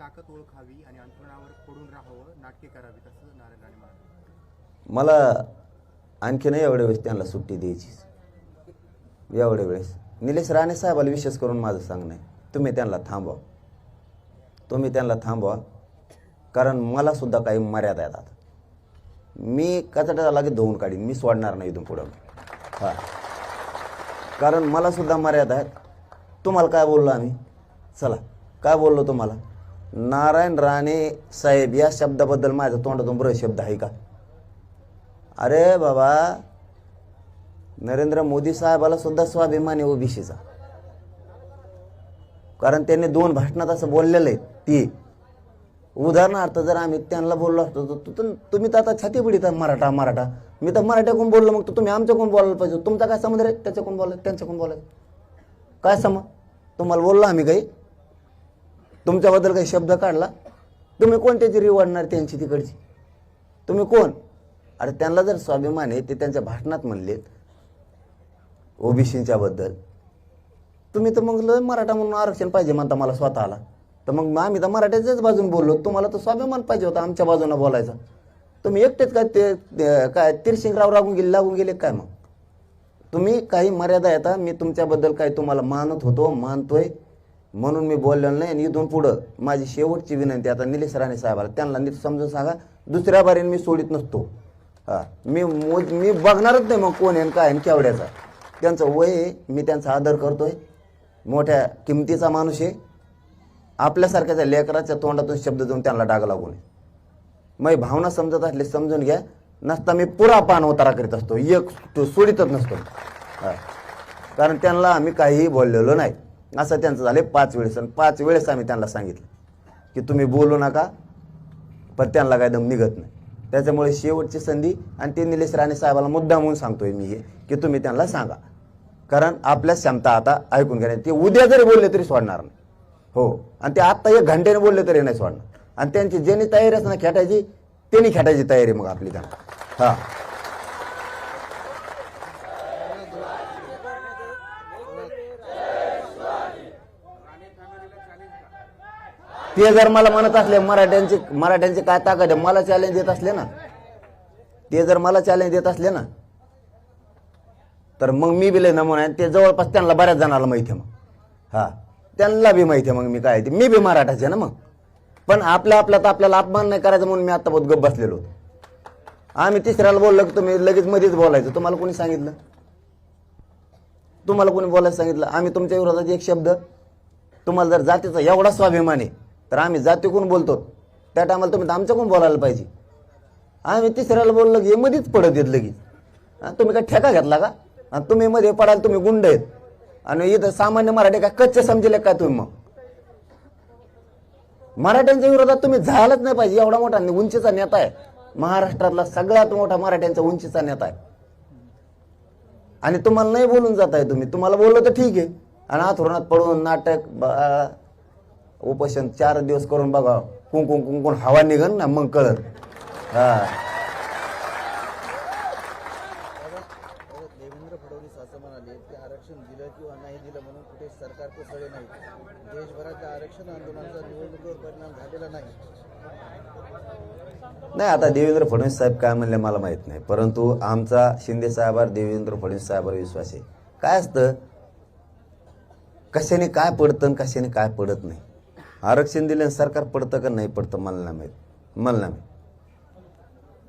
ताकद ओळखावी आणि अंतरुणावर पडून राहावं नाटके करावीत असं नारायण राणे म्हणाले. मला आणखी नाही एवढ्या वेळेस त्यांना सुट्टी द्यायची एवढ्या वेळेस. निलेश राणे साहेबाला विशेष करून माझं सांगणं आहे. तुम्ही त्यांना थांबवा. तुम्ही त्यांना थांबवा. कारण मला सुद्धा काही मर्यादा आहेत आता मी कचरा लागेल धुवून काढीन. मी सोडणार नाही इथून पुढं. हां. कारण मला सुद्धा मर्यादा आहेत. तुम्हाला काय बोललो आम्ही? चला. काय बोललो तुम्हाला? नारायण राणे साहेब या शब्दाबद्दल माझ्या तोंडातून बरं शब्द आहे का? अरे बाबा नरेंद्र मोदी साहेबाला सुद्धा स्वाभिमान आहे ओबीसीचा. कारण त्यांनी दोन भाषणात असं बोललेलं आहे ती. उदाहरणार्थ जर आम्ही त्यांना बोललो असतो तर तु- तुम्ही तर आता छाती पिढीत मराठा मराठा. मी तर मराठ्याकडून बोललो मग तुम्ही आमच्याकडून बोलायला पाहिजे. तुमचा काय समज रे? त्याच्याकडून बोलाय त्यांच्याकडून बोलायचं काय समज तुम्हाला बोललो आम्ही काही? तुमच्याबद्दल काही शब्द काढला? तुम्ही कोणत्याची आणणार त्यांची तिकडची? तुम्ही कोण? अरे त्यांना जर स्वाभिमान आहे ते त्यांच्या भाषणात म्हणलेत ओबीसीच्या बद्दल. तुम्ही तर मग लय मराठा म्हणून आरक्षण पाहिजे म्हणता मला स्वतःला. तर मग आम्ही तर मराठ्याच्याच बाजून बोललो. तुम्हाला तर स्वाभिमान पाहिजे होता आमच्या बाजूनं बोलायचा. तुम्ही एकटेच काय ते ते- काय तिरशिंगराव लागून गेले लागून गेले काय मग? तुम्ही काही मर्यादा येता मी तुमच्याबद्दल काही तुम्हाला मानत होतो मानतोय. म्हणून मी बोललेलो नाही आणि इथून पुढं माझी शेवटची विनंती आता निलेश राणे साहेबाला त्यांना नीट समजून सांगा दुसऱ्या बारीने मी सोडित नसतो. हा मी मोज मी बघणारच नाही मग कोण आहे काय आहे आणि त्यांचं वय आहे मी त्यांचा आदर करतोय. मोठ्या किमतीचा माणूस आहे. आपल्यासारख्याच्या लेकराच्या तोंडातून शब्द देऊन त्यांना डाग लागू नये मग भावना समजत असले समजून घ्या. नसता मी पुरा पान उतारा करीत असतो. एक तो सोडितच नसतो. कारण त्यांना आम्ही काहीही बोललेलो नाही. असं त्यांचं झाले पाच वेळेस. आणि पाच वेळेस आम्ही त्यांना सांगितलं की तुम्ही बोलू नका पण त्यांना काय दम निघत नाही. त्याच्यामुळे शेवटची संधी आणि ते निलेश राणे साहेबाला मुद्दा म्हणून सांगतोय मी हे की तुम्ही त्यांना सांगा. कारण आपल्या क्षमता आता ऐकून घ्या ते उद्या जरी बोलले तरी सोडणार नाही. हो. आणि ते आत्ता एक घंट्याने बोलले तरी नाही सोडणार. आणि त्यांची ज्यांनी तयारी असणार खेटायची त्यांनी खेटायची तयारी मग आपली त्यांना. हा. ते जर मला म्हणत असले मराठ्यांचे मराठ्यांचे काय ताकद आहे? मला चॅलेंज देत असले ना. ते जर मला चॅलेंज देत असले ना तर मग मी बी लय नमुना आहे. ते जवळपास त्यांना बऱ्याच जणांना माहिती आहे मग. हा. त्यांना बी माहिती आहे मग मी काय आहे ते. मी बी मराठाचे ना मग. पण आपल्या आपल्यात आपल्याला अपमान नाही करायचा म्हणून मी आता बहुत गप बसलेलो होतो. आम्ही तिसऱ्याला बोललो की तुम्ही लगेच मध्येच बोलायचं. तुम्हाला कोणी सांगितलं? तुम्हाला कोणी बोलायला सांगितलं? आम्ही तुमच्या विरोधात एक शब्द तुम्हाला जर जातीचा एवढा स्वाभिमान आहे तर आम्ही जातीकडून बोलतो. त्या टायमाला तुम्ही तर आमच्याकडून बोलायला पाहिजे. आम्ही तिसऱ्याला बोललो की मध्येच पडत येत लगेच. तुम्ही काय ठेका घेतला का? आणि तुम्ही मध्ये पडाल तुम्ही गुंड आहेत. आणि इथं सामान्य मराठी काय कच्चे समजले काय तुम्ही मग? मराठ्यांच्या विरोधात तुम्ही झालाच नाही पाहिजे. एवढा मोठा उंचीचा नेता आहे. महाराष्ट्रातला सगळ्यात मोठा मराठ्यांचा उंचीचा नेता आहे. आणि तुम्हाला नाही बोलून जात आहे तुम्ही. तुम्हाला बोललो तर ठीक आहे. आणि आथोरणात पडून नाटक उपोषण चार दिवस करून बघा. कुंकुम कुंकुम हवा निघन ना मग कळत हा. देवेंद्र फडणवीस असं म्हणाले की आरक्षण दिलं किंवा नाही दिलं म्हणून कुठे सरकार कोसळले नाही. देशभरातल्या आरक्षण आंदोलनाचा निवडणुकीवर परिणाम झालेला नाही. नाही आता देवेंद्र फडणवीस साहेब काय म्हणले मला माहीत नाही. परंतु आमचा शिंदे साहेबावर देवेंद्र फडणवीस साहेबावर विश्वास आहे. काय असतं? कशाने काय पडतं कशाने काय पडत नाही? आरक्षण दिल्याने सरकार पडतं का नाही पडतं मला नाही माहीत. मला नाही माहीत.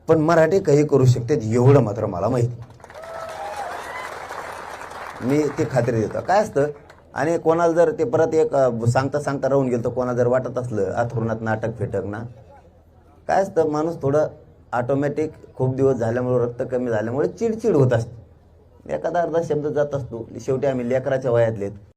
पण मराठी काही करू शकते एवढं मात्र मला माहीत मी ते खात्री देतो. काय असतं? आणि कोणाला जर ते परत एक सांगता सांगता राहून गेलं तर कोणाला जर वाटत असलं आथरुणात नाटक फेटक ना? काय असतं? माणूस थोडं ऑटोमॅटिक खूप दिवस झाल्यामुळे रक्त कमी झाल्यामुळे चिडचिड होत असते. एखादा अर्धा शब्द जात असतो. शेवटी आम्ही लेकराच्या वयातलेत